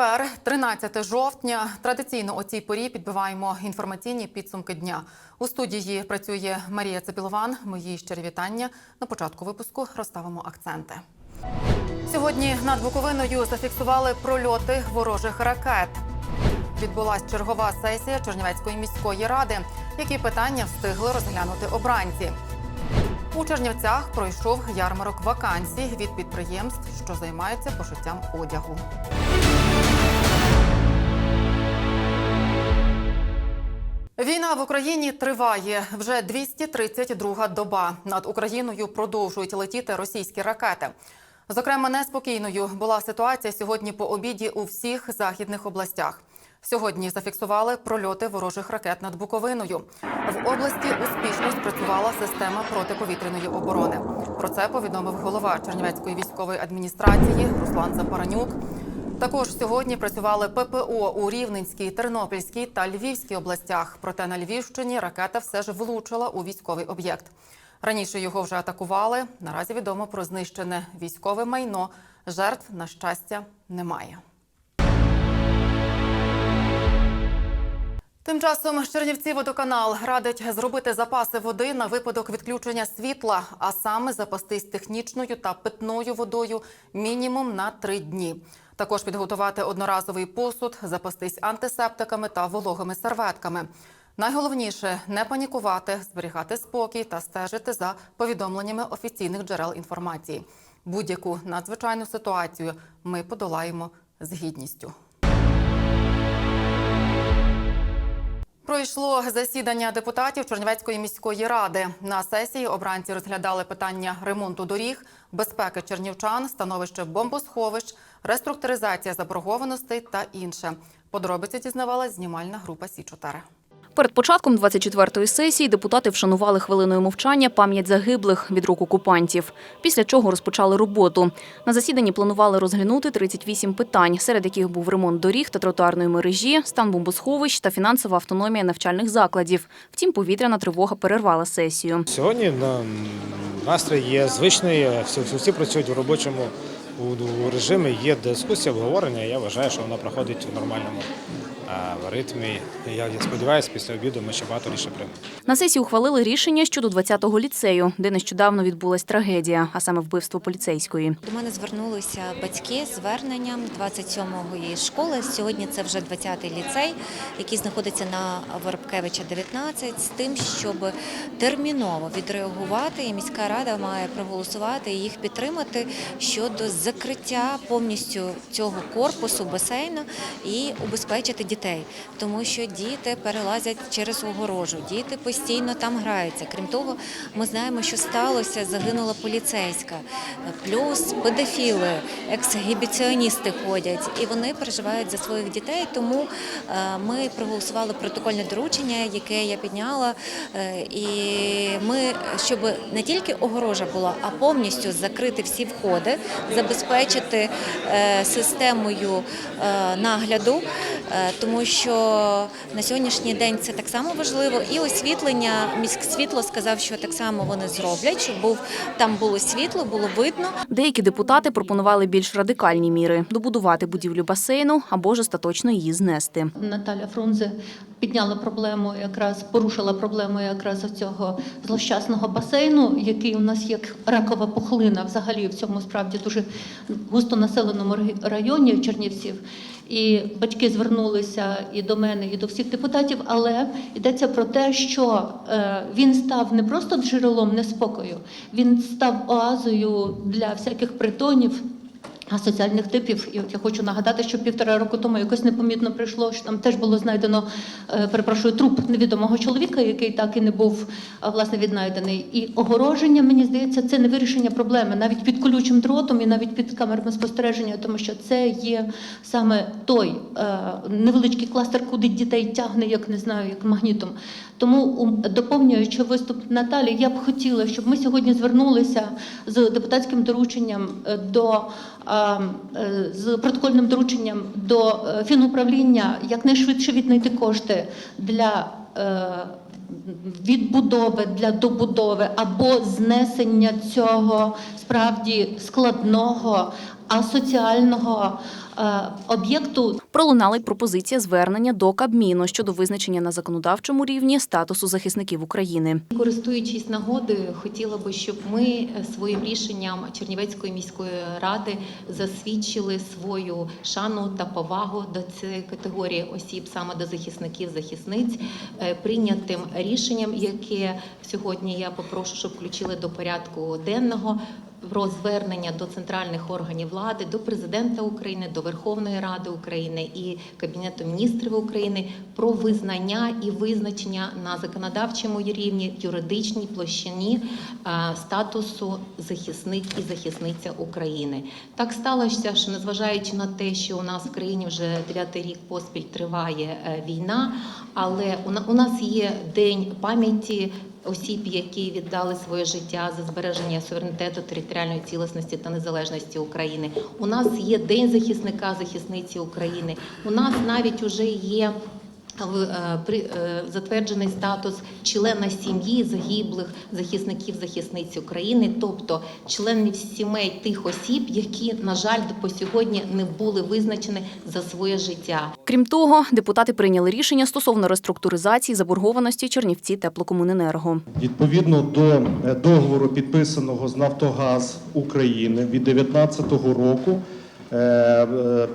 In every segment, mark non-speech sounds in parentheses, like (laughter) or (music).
Четвер, 13 жовтня. Традиційно о цій порі підбиваємо інформаційні підсумки дня. У студії працює Марія Цепілован. Мої щирі вітання. На початку випуску розставимо акценти. Сьогодні над Буковиною зафіксували прольоти ворожих ракет. Відбулась чергова сесія Чернівецької міської ради. Які питання встигли розглянути обранці? У Чернівцях пройшов ярмарок вакансій від підприємств, що займаються пошиттям одягу. Війна в Україні триває вже 232 доба. Над Україною продовжують летіти російські ракети. Зокрема, неспокійною була ситуація сьогодні по обіді у всіх західних областях. Сьогодні зафіксували прольоти ворожих ракет над Буковиною. В області успішно спрацювала система протиповітряної оборони. Про це повідомив голова Чернівецької військової адміністрації Руслан Запаранюк. Також сьогодні працювали ППО у Рівненській, Тернопільській та Львівській областях. Проте на Львівщині ракета все ж влучила у військовий об'єкт. Раніше його вже атакували. Наразі відомо про знищене військове майно. Жертв, на щастя, немає. Тим часом Чернівці водоканал радить зробити запаси води на випадок відключення світла, а саме запастись технічною та питною водою мінімум на три дні. Також підготувати одноразовий посуд, запастись антисептиками та вологими серветками. Найголовніше не панікувати, зберігати спокій та стежити за повідомленнями офіційних джерел інформації. Будь-яку надзвичайну ситуацію ми подолаємо з гідністю. Пройшло засідання депутатів Чернівецької міської ради. На сесії обранці розглядали питання ремонту доріг, безпеки чернівчан, становище бомбосховищ, реструктуризація заборгованостей та інше. Подробиці дізнавалась знімальна група Сі 4 Перед початком 24-ї сесії депутати вшанували хвилиною мовчання пам'ять загиблих від рук окупантів, після чого розпочали роботу. На засіданні планували розглянути 38 питань, серед яких був ремонт доріг та тротуарної мережі, стан бомбосховищ та фінансова автономія навчальних закладів. Втім, повітряна тривога перервала сесію. Сьогодні на- настрій є звичний, всі, всі- всі працюють в робочому у- режимі, є дискусія, обговорення. Я вважаю, що вона проходить в нормальному а, ритмі. Я, я сподіваюся, після обіду ми ще багато рішень приймемо. На сесії ухвалили рішення щодо 20-го ліцею, де нещодавно відбулась трагедія, а саме вбивство поліцейської. До мене звернулися батьки з зверненням 27-ї школи. Сьогодні це вже 20-й ліцей, який знаходиться на Воробкевича 19, з тим, щоб терміново відреагувати, і міська рада має проголосувати і їх підтримати щодо закриття повністю цього корпусу басейну і убезпечити дітей, тому що діти перелазять через огорожу, діти постійно там граються. Крім того, ми знаємо, що сталося, загинула поліцейська, плюс педофіли, ексгібіціоністи ходять, і вони переживають за своїх дітей. Тому е, ми проголосували протокольне доручення, яке я підняла. е, І ми, щоб не тільки огорожа була, а повністю закрити всі входи, забезпечити е, системою нагляду, е, тому що на сьогоднішній день це так само важливо. І освітлення міськсвітло сказав, що так само вони зроблять, щоб був там було світло, було видно. Деякі депутати пропонували більш радикальні міри добудувати будівлю басейну або ж остаточно її знести. Наталя Фрунзе підняла проблему, якраз порушила проблему якраз цього злощасного басейну, який у нас як ракова пухлина, взагалі в цьому справді дуже густонаселеному ри- районі Чернівців. І батьки звернулися і до мене, і до всіх депутатів, але йдеться про те, що е, він став не просто джерелом неспокою, він став оазою для всяких притонів. Асоціальних типів, і от я хочу нагадати, що півтора року тому якось непомітно прийшло, що там теж було знайдено, е, перепрошую, труп невідомого чоловіка, який так і не був власне віднайдений. І огороження, мені здається, це не вирішення проблеми навіть під колючим дротом і навіть під камерами спостереження, тому що це є саме той е, невеличкий кластер, куди дітей тягне, як не знаю, як магнітом. Тому, доповнюючи виступ Наталі, я б хотіла, щоб ми сьогодні звернулися з депутатським дорученням е, до з протокольним дорученням до е, фінуправління якнайшвидше віднайти кошти для. е, Відбудови для добудови або знесення цього справді складного, асоціального е, об'єкту Пролунала й пропозиція звернення до Кабміну щодо визначення на законодавчому рівні статусу захисників України. Користуючись нагодою, хотіла би, щоб ми е, своїм рішенням Чернівецької міської ради засвідчили свою шану та повагу до цієї категорії осіб, саме до захисників захисниць, е, прийнятим рішенням, яке сьогодні я попрошу, щоб включили до порядку денного. Про звернення до центральних органів влади, до президента України, до Верховної Ради України і Кабінету міністрів України про визнання і визначення на законодавчому рівні юридичній площині е, статусу захисник і захисниця України. Так сталося, що незважаючи на те, що у нас в країні вже дев'ятий рік поспіль триває е, війна, але у на- у нас є день пам'яті осіб, які віддали своє життя за збереження суверенітету, територіальної цілісності та незалежності України. У нас є День захисника захисниці України. У нас навіть уже є. В- е, при- е, затверджений статус члена сім'ї загиблих захисників захисниць України, тобто членів сімей тих осіб, які, на жаль, по сьогодні не були визначені за своє життя. Крім того, депутати прийняли рішення стосовно реструктуризації заборгованості Чернівці теплокомуненерго. Відповідно до е, договору, підписаного з Нафтогаз України від 2019 року,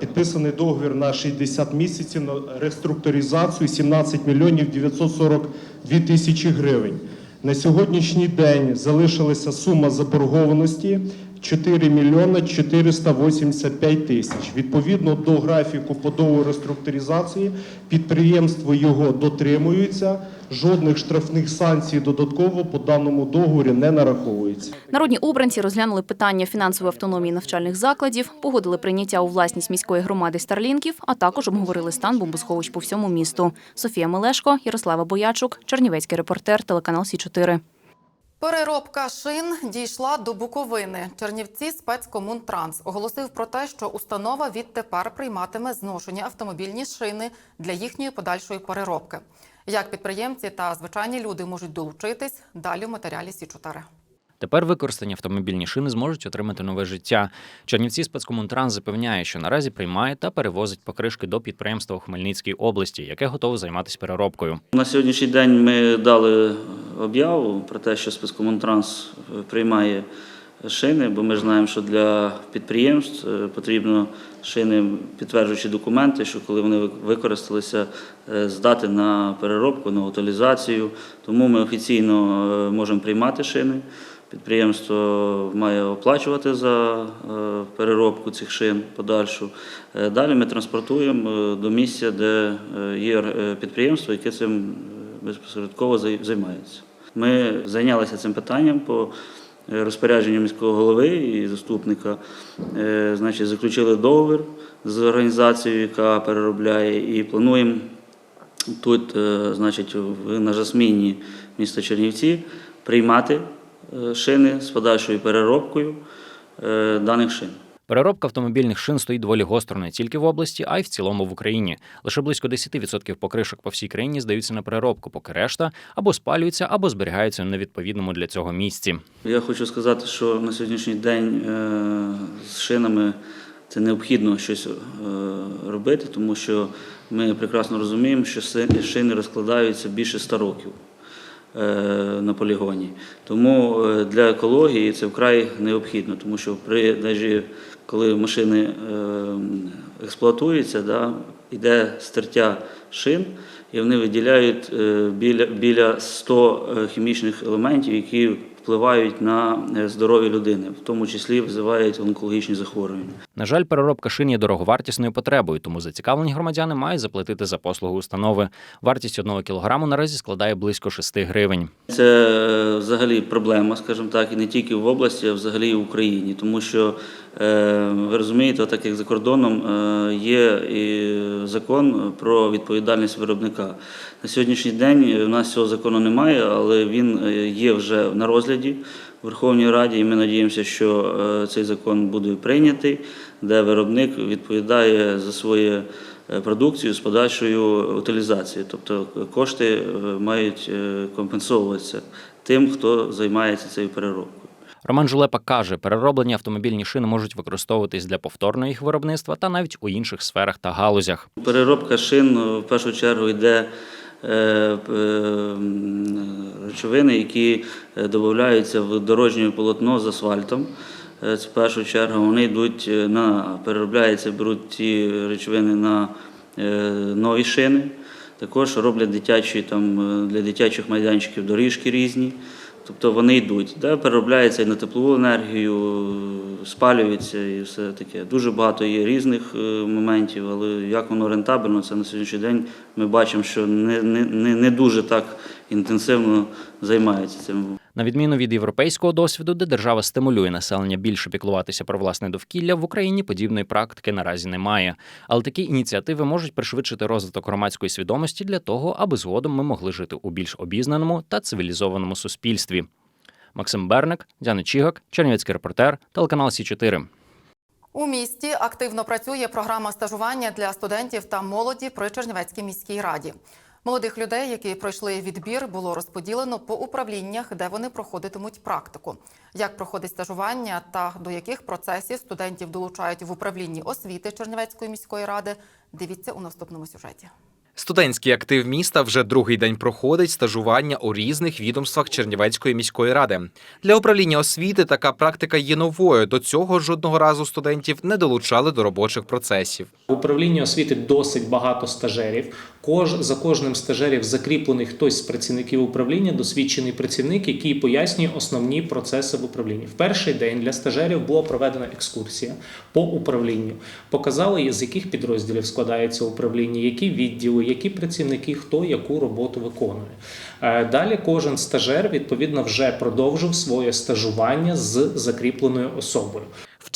підписаний договір на 60 місяців на реструктуризацію 17 мільйонів 942 тисячі гривень. На сьогоднішній день залишилася сума заборгованості 4 мільйони 485 тисяч. Відповідно до графіку по договору реструктуризації підприємство його дотримується. Жодних штрафних санкцій додатково по даному договорі не нараховується. Народні обранці розглянули питання фінансової автономії навчальних закладів, погодили прийняття у власність міської громади старлінків, а також обговорили стан бомбосховищ по всьому місту. Софія Мелешко, Ярослава Боячук, Чернівецький репортер, телеканал Сі 4 Переробка шин дійшла до Буковини. Чернівці спецкомунтранс оголосив про те, що установа відтепер прийматиме зношені автомобільні шини для їхньої подальшої переробки. Як підприємці та звичайні люди можуть долучитись далі в матеріалі Сі 4 Тепер використані автомобільні шини зможуть отримати нове життя. Чернівці спецкомунтранс запевняє, що наразі приймає та перевозить покришки до підприємства у Хмельницькій області, яке готове займатися переробкою. На сьогоднішній день ми дали об'яву про те, що спецкомунтранс е, приймає шини, бо ми знаємо, що для підприємств е, потрібно шини, підтверджуючи документи, що коли вони ви- використалися, е, здати на переробку, на утилізацію. Тому ми офіційно можемо приймати шини. Підприємство має оплачувати за е, переробку цих шин подальшу. Е, Далі ми транспортуємо е, до місця, де є підприємство, яке цим безпосередково займається. Ми зайнялися цим питанням по розпорядженню міського голови і заступника. Значить, заключили договір з організацією, яка переробляє, і плануємо тут, значить, на Жасміні міста Чернівці приймати шини з подальшою переробкою е, даних шин. Переробка автомобільних шин стоїть доволі гостро не тільки в області, а й в цілому в Україні. Лише близько 10% покришок по всій країні здаються на переробку, поки решта або спалюються, або зберігаються на відповідному для цього місці. Я хочу сказати, що на сьогоднішній день е, з шинами це необхідно щось е, робити, тому що ми прекрасно розуміємо, що шини розкладаються більше 100 років е, на полігоні. Тому е, для екології це вкрай необхідно, тому що при навіть коли машини е, експлуатуються, да, йде стертя шин, і вони виділяють е, біля, біля 100 е, хімічних елементів, які впливають на е, здоров'я людини, в тому числі визивають онкологічні захворювання. На жаль, переробка шин є дороговартісною потребою, тому зацікавлені громадяни мають заплатити за послугу установи. Вартість одного кілограму наразі складає близько 6 гривень. Це е, взагалі проблема, скажімо так, і не тільки в області, а взагалі і в Україні. Тому що ви розумієте, так як за кордоном е, є і закон про відповідальність виробника. На сьогоднішній день у нас цього закону немає, але він е, є вже на розгляді в Верховній Раді, і ми надіємося, що е, цей закон буде прийнятий, де виробник відповідає за своє е, продукцію з подальшою утилізацією. Тобто кошти е, мають е, компенсовуватися тим, хто займається цією переробкою. Роман Жулепа каже, перероблені автомобільні шини можуть використовуватись для повторного їх виробництва та навіть у інших сферах та галузях. Переробка шин е, в першу чергу йде е, е, речовини, які е, додаються в дорожнє полотно з асфальтом. В першу чергу вони йдуть на переробляються, беруть ті речовини на нові шини. Також роблять дитячі там для дитячих майданчиків доріжки різні. Тобто вони йдуть, де переробляється і на теплову енергію, спалюються і все таке. Дуже багато є різних е, моментів, але як воно рентабельно, це на сьогоднішній день ми бачимо, що не, не, не, дуже так інтенсивно займаються цим. На відміну від європейського досвіду, де держава стимулює населення більше піклуватися про власне довкілля, в Україні подібної практики наразі немає. Але такі ініціативи можуть пришвидшити розвиток громадської свідомості для того, аби згодом ми могли жити у більш обізнаному та цивілізованому суспільстві. Максим Берник, Дяна Чігак, Чернівецький репортер, телеканал Сі 4 У місті активно працює програма стажування для студентів та молоді при Чернівецькій міській раді. Молодих людей, які пройшли відбір, було розподілено по управліннях, де вони проходитимуть практику. Як проходить стажування та до яких процесів студентів долучають в управлінні освіти Чернівецької міської ради, дивіться у наступному сюжеті. Студентський актив міста вже другий день проходить стажування у різних відомствах Чернівецької міської ради. Для управління освіти така практика є новою. До цього жодного разу студентів не долучали до робочих процесів. В управлінні освіти досить багато стажерів. Кож за кожним стажерів закріплений хтось з працівників управління, досвідчений працівник, який пояснює основні процеси в управлінні. В перший день для стажерів була проведена екскурсія по управлінню. Показали, з яких підрозділів складається управління, які відділи, які працівники, хто яку роботу виконує. Е, Далі кожен стажер відповідно вже продовжив своє стажування з закріпленою особою.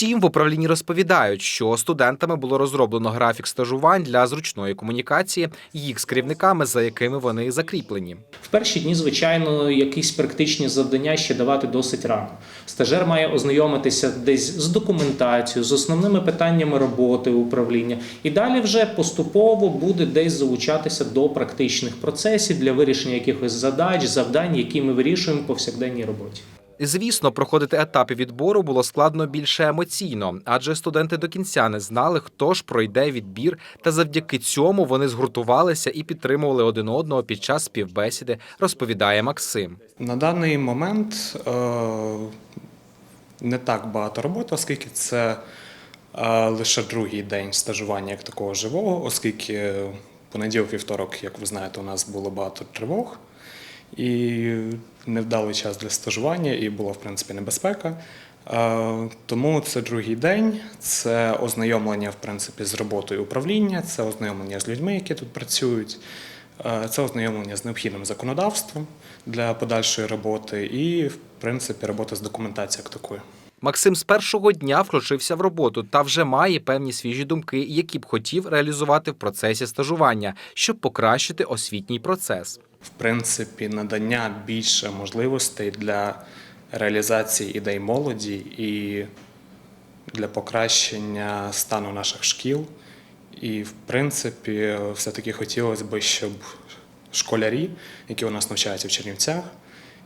Втім, в управлінні розповідають, що студентами було розроблено графік стажувань для зручної комунікації їх з керівниками, за якими вони закріплені. В перші дні, звичайно, якісь практичні завдання ще давати досить рано. Стажер має ознайомитися десь з документацією, з основними питаннями роботи управління, і далі вже поступово буде десь залучатися до практичних процесів для вирішення якихось задач, завдань, які ми вирішуємо в повсякденній роботі. Звісно, проходити етапи відбору було складно більше емоційно, адже студенти до кінця не знали, хто ж пройде відбір, та завдяки цьому вони згуртувалися і підтримували один одного під час співбесіди, розповідає Максим. На даний момент е, не так багато роботи, оскільки це е, лише другий день стажування як такого живого, оскільки понеділок, вівторок, як ви знаєте, у нас було багато тривог і невдалий час для стажування, і була, в принципі, небезпека. Е, Тому це другий день, це ознайомлення в принципі з роботою управління, це ознайомлення з людьми, які тут працюють, е, це ознайомлення з необхідним законодавством для подальшої роботи, і в принципі робота з документацією як такою. Максим з першого дня включився в роботу та вже має певні свіжі думки, які б хотів реалізувати в процесі стажування, щоб покращити освітній процес. В принципі, надання більше можливостей для реалізації ідей молоді і для покращення стану наших шкіл. І, в принципі, все-таки хотілося б, щоб школярі, які у нас навчаються в Чернівцях,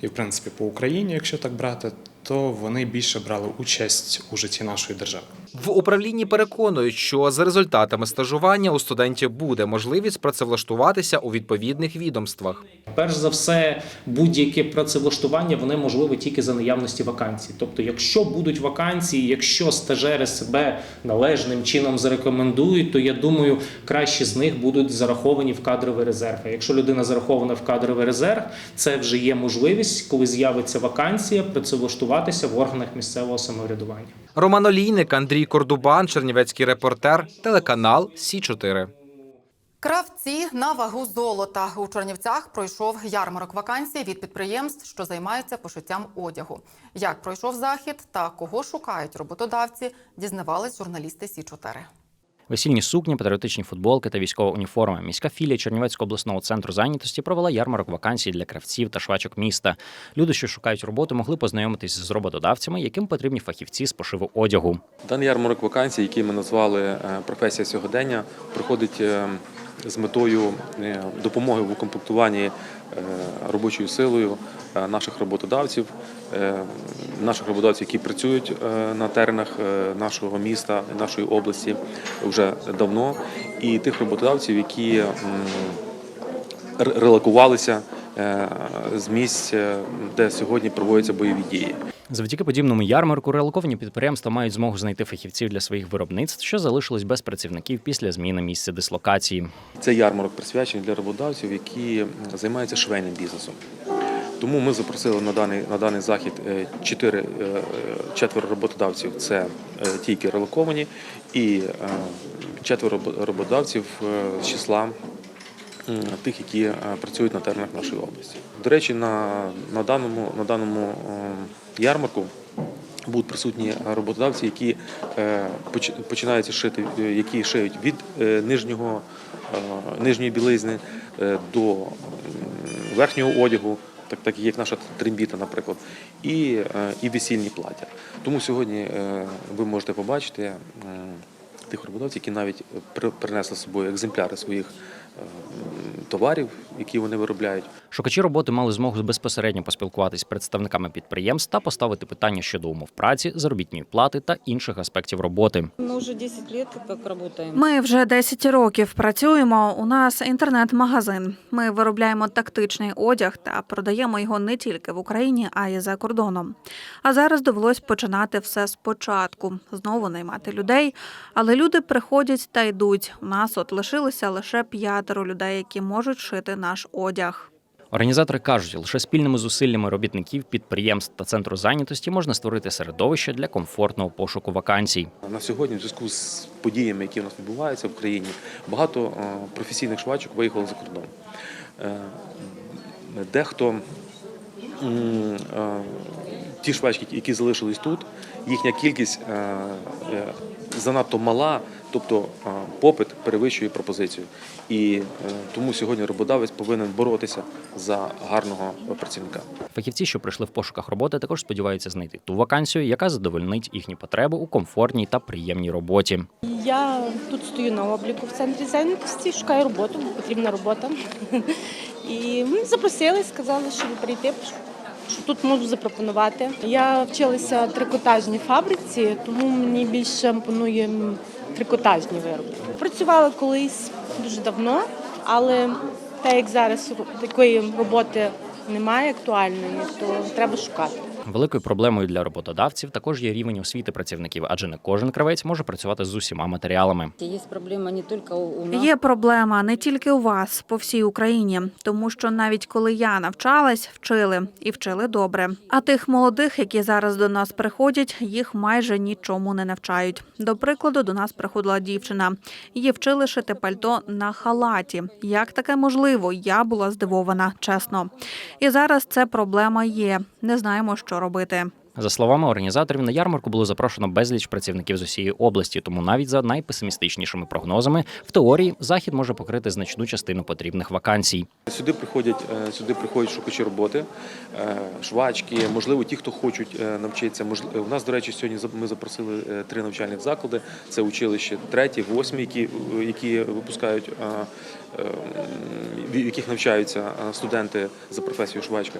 і, в принципі, по Україні, якщо так брати, то вони більше брали участь у житті нашої держави. В управлінні переконують, що за результатами стажування у студентів буде можливість працевлаштуватися у відповідних відомствах. Перш за все, будь-яке працевлаштування вони можливе тільки за наявності вакансій. Тобто, якщо будуть вакансії, якщо стажери себе належним чином зарекомендують, то я думаю, кращі з них будуть зараховані в кадровий резерв. А якщо людина зарахована в кадровий резерв, це вже є можливість, коли з'явиться вакансія, працевлаштуватися в органах місцевого самоврядування. Роман Олійник, Андрій Кордубан, Чернівецький репортер, телеканал Сі 4 Кравці на вагу золота у Чернівцях пройшов ярмарок вакансій від підприємств, що займаються пошиттям одягу. Як пройшов захід та кого шукають роботодавці, дізнавались журналісти Сі 4 Весільні сукні, патріотичні футболки та військова уніформа. Міська філія Чернівецького обласного центру зайнятості провела ярмарок вакансій для кравців та швачок міста. Люди, що шукають роботу, могли познайомитись з роботодавцями, яким потрібні фахівці з пошиву одягу. Даний ярмарок вакансій, який ми назвали е, професія сьогодення, проходить е, з метою е, допомоги в укомплектуванні е, робочою силою е, наших роботодавців, наших роботодавців, які працюють на теренах нашого міста, нашої області вже давно, і тих роботодавців, які релокувалися з місць, де сьогодні проводяться бойові дії. Завдяки подібному ярмарку релоковані підприємства мають змогу знайти фахівців для своїх виробництв, що залишились без працівників після зміни місця дислокації. Цей ярмарок присвячений для роботодавців, які займаються швейним бізнесом. Тому ми запросили на даний, на даний захід е, чотири, е, е, четверо роботодавців це ті, які релоковані, і четверо роботодавців з числа тих, які працюють на теренах нашої області. До речі, на, на даному, на даному ярмарку будуть присутні роботодавці, які е, починаються шити, е, які шиють від е, нижнього, нижньої білизни до верхнього одягу, так, так як наша трембіта, наприклад, і, і весільні плаття. Тому сьогодні ви можете побачити тих роботодавців, які навіть при- принесли з собою екземпляри своїх товарів, які вони виробляють. Шукачі роботи мали змогу безпосередньо поспілкуватись з представниками підприємств та поставити питання щодо умов праці, заробітної плати та інших аспектів роботи. Мы уже 10 лет как работаем. Ми вже 10 років працюємо. У нас інтернет-магазин. Ми виробляємо тактичний одяг та продаємо його не тільки в Україні, а й за кордоном. А зараз довелось починати все спочатку, знову наймати людей. Але люди приходять та йдуть. У нас от лишилося лише п'ятеро людей, які можуть шити наш одяг. Організатори кажуть, лише спільними зусиллями робітників, підприємств та центру зайнятості можна створити середовище для комфортного пошуку вакансій. На сьогодні, в зв'язку з подіями, які в нас відбуваються в країні, багато е, професійних швачок виїхало за кордон. Е, Дехто е, ті швачки, які залишились тут, їхня кількість занадто мала, тобто попит перевищує пропозицію. І е, тому сьогодні роботодавець повинен боротися за гарного працівника. Фахівці, що прийшли в пошуках роботи, також сподіваються знайти ту вакансію, яка задовольнить їхні потреби у комфортній та приємній роботі. Я тут стою на обліку в центрі зайнятості, шукаю роботу, потрібна робота. (laughs) І мене запросили, сказали, щоб прийти, що тут можу запропонувати. Я вчилася в трикотажній фабриці, тому мені більше імпонує трикотажні вироби. Працювала колись дуже давно, але так як зараз такої роботи немає актуальної, то треба шукати. Великою проблемою для роботодавців також є рівень освіти працівників, адже не кожен кравець може працювати з усіма матеріалами. Есть проблема не только у нас. Є проблема не тільки у вас, по всій Україні, тому що навіть коли я навчалась, вчили і вчили добре. А тих молодих, які зараз до нас приходять, їх майже нічому не навчають. До прикладу, до нас приходила дівчина. Її вчили шити пальто на халаті. Як таке можливо? Я була здивована, чесно. І зараз це проблема є. Не знаємо, що робити. За словами організаторів, на ярмарку було запрошено безліч працівників з усієї області, тому навіть за найпесимістичнішими прогнозами, в теорії захід може покрити значну частину потрібних вакансій. Сюди приходять, е, сюди приходять шукачі роботи, е, швачки, можливо, ті, хто хочуть е, навчитися. У нас, до речі, сьогодні за- ми запросили три навчальних заклади. Це училище третє, восьме, які, які випускають, в яких навчаються е, студенти за професією швачка,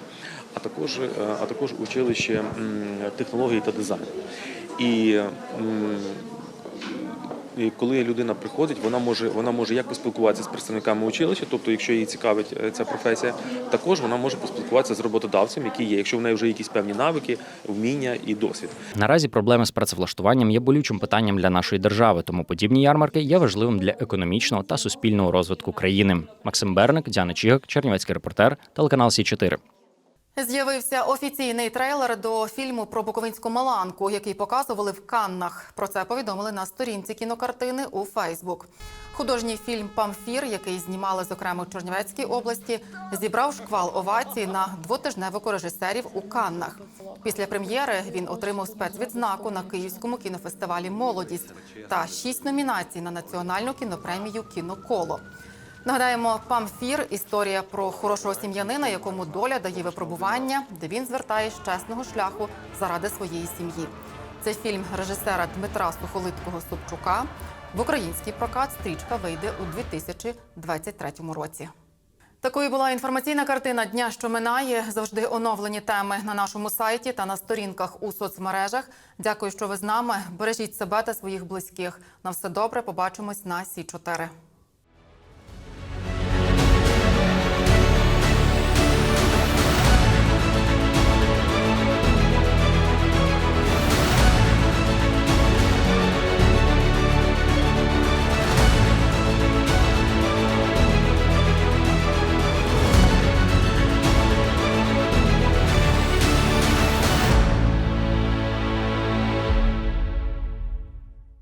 а також, е, а також училище технології та дизайну. І коли людина приходить, вона може вона може як поспілкуватися з представниками училища, тобто, якщо її цікавить е, ця професія, також вона може поспілкуватися з роботодавцем, який є, якщо в неї вже якісь певні навики, вміння і досвід. Наразі проблеми з працевлаштуванням є болючим питанням для нашої держави, тому подібні ярмарки є важливим для економічного та суспільного розвитку країни. Максим Берник, Діана Чігак, Чернівецький репортер, телеканал Сі 4 З'явився офіційний трейлер до фільму про Буковинську Маланку, який показували в Каннах. Про це повідомили на сторінці кінокартини у Фейсбук. Художній фільм Памфір, який знімали зокрема у Чернівецькій області, зібрав шквал овацій на двотижневику режисерів у Каннах. Після прем'єри він отримав спецвідзнаку на Київському кінофестивалі Молодість та шість номінацій на національну кінопремію Кіноколо. Нагадаємо, Памфір історія про хорошого сім'янина, якому доля дає випробування, де він звертає з чесного шляху заради своєї сім'ї. Це фільм режисера Дмитра Сухолиткого Собчука. В український прокат стрічка вийде у 2023 році. Такою була інформаційна картина дня, що минає. Завжди оновлені теми на нашому сайті та на сторінках у соцмережах. Дякую, що ви з нами. Бережіть себе та своїх близьких. На все добре. Побачимось на Сі 4